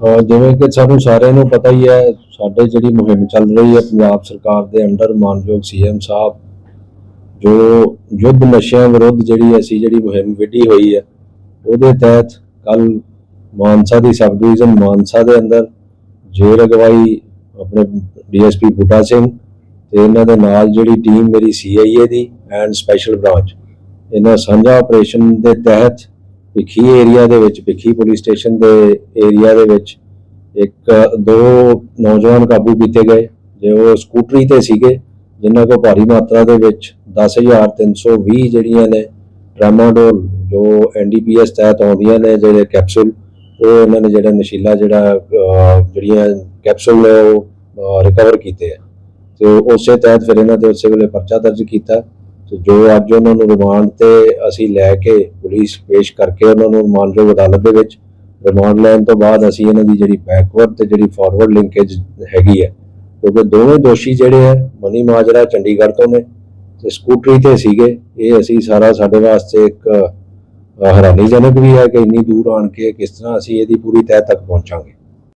ਜਿਵੇਂ ਕਿ ਸਾਨੂੰ ਸਾਰਿਆਂ ਨੂੰ ਪਤਾ ਹੀ ਹੈ, ਸਾਡੇ ਜਿਹੜੀ ਮੁਹਿੰਮ ਚੱਲ ਰਹੀ ਹੈ ਪੰਜਾਬ ਸਰਕਾਰ ਦੇ ਅੰਡਰ, ਮਾਨਯੋਗ ਸੀਐਮ ਸਾਹਿਬ, ਜੋ ਯੁੱਧ ਨਸ਼ਿਆਂ ਵਿਰੁੱਧ ਜਿਹੜੀ ਅਸੀਂ ਜਿਹੜੀ ਮੁਹਿੰਮ ਵਿੱਢੀ ਹੋਈ ਹੈ, ਉਹਦੇ ਤਹਿਤ ਕੱਲ ਮਾਨਸਾ ਦੀ ਸਬ ਡਿਵੀਜ਼ਨ ਮਾਨਸਾ ਦੇ ਅੰਦਰ ਜੇਲ੍ਹ ਅਗਵਾਈ ਆਪਣੇ ਡੀਐਸਪੀ ਬੂਟਾ ਸਿੰਘ ਤੇ ਇਹਨਾਂ ਦੇ ਨਾਲ ਜਿਹੜੀ ਟੀਮ ਮੇਰੀ ਸੀਆਈਏ ਦੀ ਐਂਡ ਸਪੈਸ਼ਲ ਬ੍ਰਾਂਚ ਇਹਨਾਂ ਸਾਂਝਾ ਆਪਰੇਸ਼ਨ ਦੇ ਤਹਿਤ ਭਿੱਖੀ ਏਰੀਆ ਦੇ ਵਿੱਚ, ਭਿੱਖੀ ਪੁਲਿਸ ਸਟੇਸ਼ਨ ਦੇ ਏਰੀਆ ਦੇ ਵਿੱਚ ਇੱਕ, ਦੋ ਨੌਜਵਾਨ ਕਾਬੂ ਕੀਤੇ ਗਏ, ਜੇ ਉਹ ਸਕੂਟਰੀ ਤੇ ਸੀਗੇ, ਜਿਨ੍ਹਾਂ ਕੋਲ ਭਾਰੀ ਮਾਤਰਾ ਦੇ ਵਿੱਚ 10320 ਜਿਹੜੀਆਂ ਨੇ ਟ੍ਰਾਮਾਡੋਲ, ਜੋ ਐਨਡੀਪੀਐਸ ਤਹਿਤ ਆਉਂਦੀਆਂ ਨੇ ਜਿਹੜੇ ਕੈਪਸੂਲ, ਉਹ ਇਹਨਾਂ ਨੇ ਜਿਹੜਾ ਨਸ਼ੀਲਾ ਜਿਹੜਾ ਜਿਹੜੀਆਂ ਕੈਪਸੂਲ ਨੇ ਉਹ ਰਿਕਵਰ ਕੀਤੇ ਆ। ਤੇ ਉਸੇ ਤਹਿਤ ਫਿਰ ਇਹਨਾਂ ਦੇ ਉਸੇ ਵੇਲੇ ਪਰਚਾ ਦਰਜ ਕੀਤਾ। ਤੇ ਜੋ ਅੱਜ ਉਹਨਾਂ ਨੂੰ ਰਿਮਾਂਡ ਤੇ ਅਸੀਂ ਲੈ ਕੇ ਪੁਲਿਸ ਪੇਸ਼ ਕਰਕੇ ਉਹਨਾਂ ਨੂੰ ਮਾਨਯੋਗ ਅਦਾਲਤ ਦੇ ਵਿੱਚ, ਰਿਮਾਂਡ ਲੈਣ ਤੋਂ ਬਾਅਦ ਅਸੀਂ ਇਹਨਾਂ ਦੀ ਜਿਹੜੀ ਬੈਕਵਰਡ ਤੇ ਜਿਹੜੀ ਫਾਰਵਰਡ ਲਿੰਕੇਜ ਹੈਗੀ ਹੈ, ਕਿਉਂਕਿ ਦੋਵੇਂ ਦੋਸ਼ੀ ਜਿਹੜੇ ਹੈ, ਮਨੀ ਮਾਜਰਾ, ਚੰਡੀਗੜ੍ਹ ਤੋਂ ਨੇ ਤੇ ਸਕੂਟਰੀ ਤੇ ਸੀਗੇ, ਇਹ ਅਸੀਂ ਸਾਰਾ ਸਾਡੇ ਵਾਸਤੇ ਇੱਕ ਹੈਰਾਨੀਜਨਕ ਵੀ ਹੈ ਕਿ ਇੰਨੀ ਦੂਰ ਆਣ ਕੇ ਕਿਸ ਤਰ੍ਹਾਂ ਅਸੀਂ ਇਹਦੀ ਪੂਰੀ ਤਹਿ ਤੱਕ ਪਹੁੰਚਾਂਗੇ।